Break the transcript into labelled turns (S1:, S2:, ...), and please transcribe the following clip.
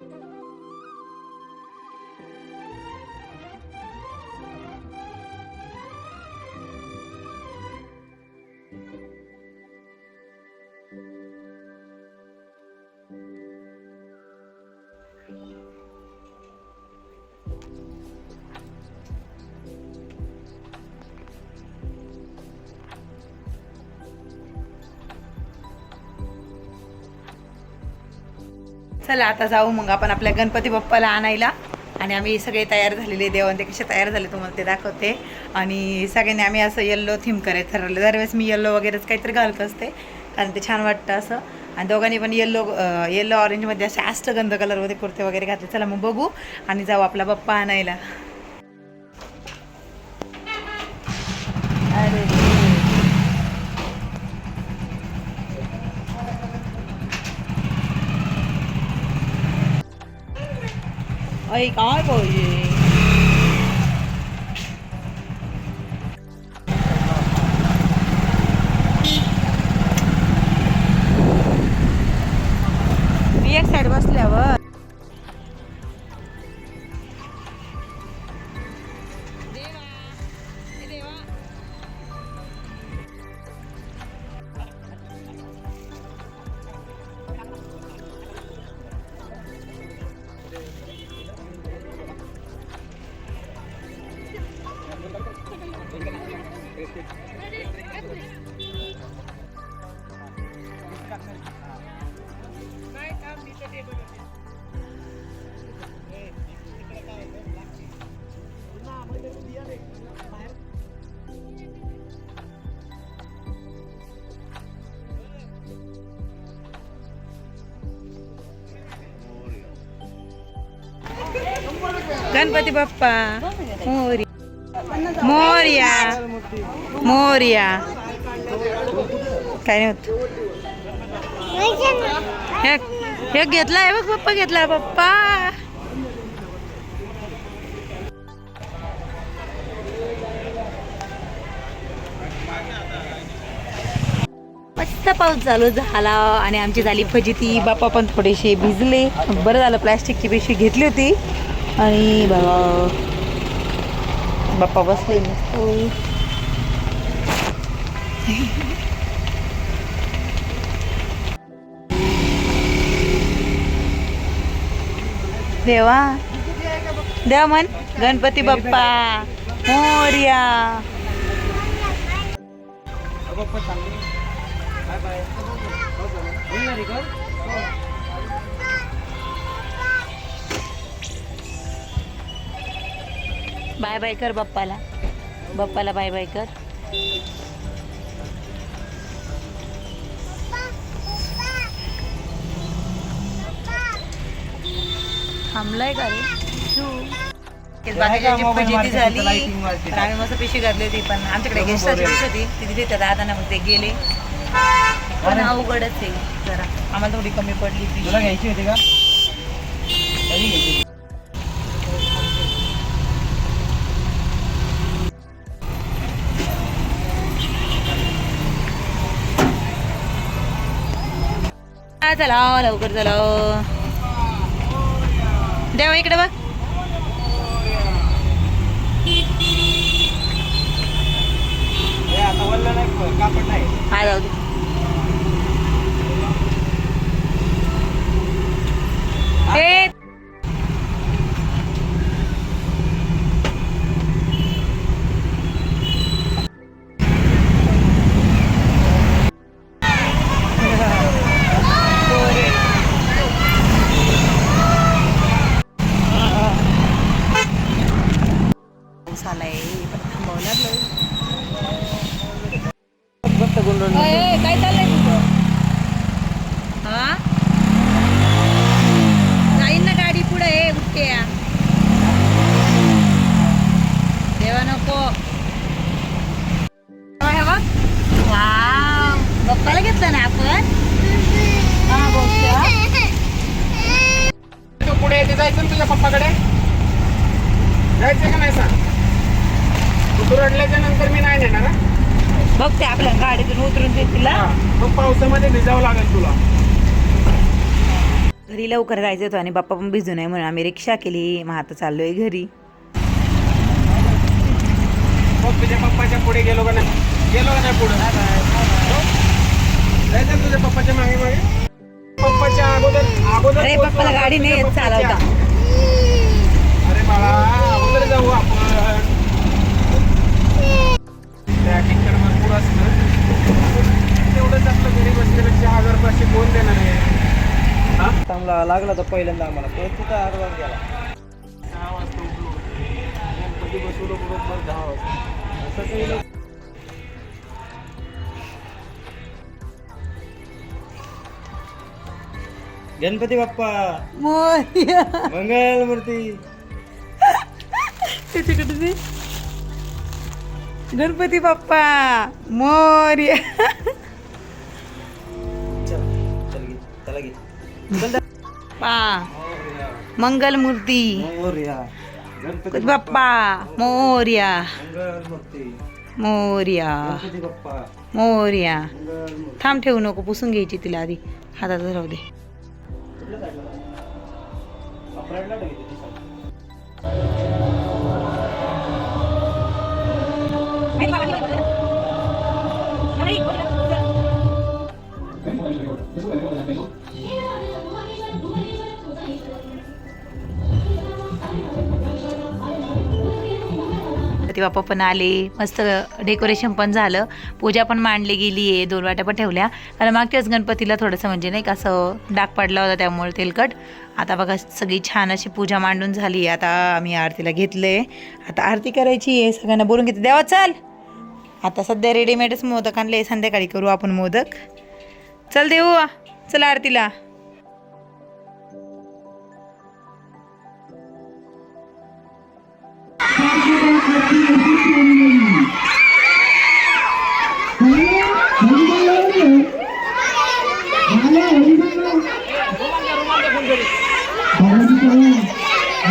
S1: Thank you. चला आता जाऊ मग आपण आपल्या गणपती बाप्पाला आणायला. आणि आम्ही सगळे तयार झालेले देव ते कसे तयार झाले तुम्हाला ते दाखवते. आणि सगळ्यांनी आम्ही असं येल्लो थीम करायचं ठरवलं. दरवेळेस मी येल्लो वगैरेच काहीतरी घालत असते कारण ते छान वाटतं असं. आणि दोघांनी पण येल्लो येल्लो ऑरेंजमध्ये असे अष्टगंध कलरमध्ये कुर्ते वगैरे घातले. चला मग बघू आणि जाऊ आपला बाप्पा आणायला. अरे अय काय पाहिजे मी गणपती बाप्पा मोरी मोर्या. मोर्या. काय नाही होत. हे घेतलाय बघ पप्पा घेतलाय पप्पा. मस्त पाऊस चालू झाला आणि आमची झाली फजिती. बाप्पा पण थोडेसे भिजले. बरं झालं प्लॅस्टिकची पिशवी घेतली होती. आणि बाबा बाप्पा बसले मस्त देवा देवा मन गणपती बाप्पा मोर्या बाय बाय कर बाप्पाला. बाप्पाला बाय बाय कर. थांबलाय का रे? बाकीची झाली. तर आम्ही मस्त पिशी घातली होती पण आमच्याकडे गेस्टाची पिशी होती तिथे त्या दादांना मग ते गेले. पण अवघडच आहे जरा. आम्हाला थोडी कमी पडली.
S2: तुला घ्यायची होती का?
S1: चला लवकर चला देवा इकडे बघ.
S2: हे
S1: हा जाऊ दे. पाऊस आलाय पण थांबावं लागलं.
S2: फक्त गुंडून
S1: काय चाललंय तुझं? हा? जाईन ना गाडी पुढे ये उठते या. देवा नको. हे बघ. वाव. बाप्पाला घेतलं ना आपण? हा,
S2: पुढे येते जायचं ना तुझ्या पप्पाकडे? जायचं का नाही सांग? तू रडल्याच्या नंतर मी नाही नेणार हा?
S1: बघ ते आपल्या गाडीतून उतरून ते तिला.
S2: हा. मग पावसामध्ये भिजावं लागेल तुला.
S1: घरी लवकर जायचं होतं आणि बाप्पा पण भिजू नये म्हणून आम्ही रिक्षा केली. मग आता चाललोय घरी.
S2: बघ तुझ्या पप्पाच्या पुढे गेलो का नाही. गेलो का नाही पुढे? जायचं ना तुझ्या पप्पाच्या मागे मागे? पप्पाच्या अगोदर अगोदर
S1: अरे, पप्पाला गाडी नाही
S2: तुझ्या
S1: येत चालवता.
S2: तेवढंच आपलं घरी बसल्यापेक्षा हजार पाचशे कोण देणार आहे? हा?
S3: चांगला लागला तर पहिल्यांदा आम्हाला. परत तिथं अर्धा गेला
S2: सहा वाजता उठलो. गणपती बसवलो बरोबर दहा वाजता. असं काही.
S3: गणपती बाप्पा!
S1: मोर्या
S3: मंगल मूर्ती!
S1: त्याच्याकडे. गणपती बाप्पा! मोर्या. पा. मंगल मूर्ती
S3: मोरया. गणपती
S1: गणपती बाप्पा. मोर्या. मोर्या. मोर्या. थांब ठेवू नको पुसून घ्यायची तिला आधी. हातात राहू दे. गणपती बाप्पा पण आले मस्त डेकोरेशन पण झालं. पूजा पण मांडली गेली आहे दोन वाट्या पण ठेवल्या. कारण मागच्याच गणपतीला थोडंसं म्हणजे नाही का असं डाग पडला होता त्यामुळे तेलकट. आता बघा सगळी छान अशी पूजा मांडून झाली आता आम्ही आरतीला घेतलंय आता आरती करायची आहे. सगळ्यांना बोलून घेते. देवा चाल! आता सध्या रेडीमेडच मोदक आणले. संध्याकाळी करू आपण मोदक. चल देऊ चल आरतीला.
S2: Thank you.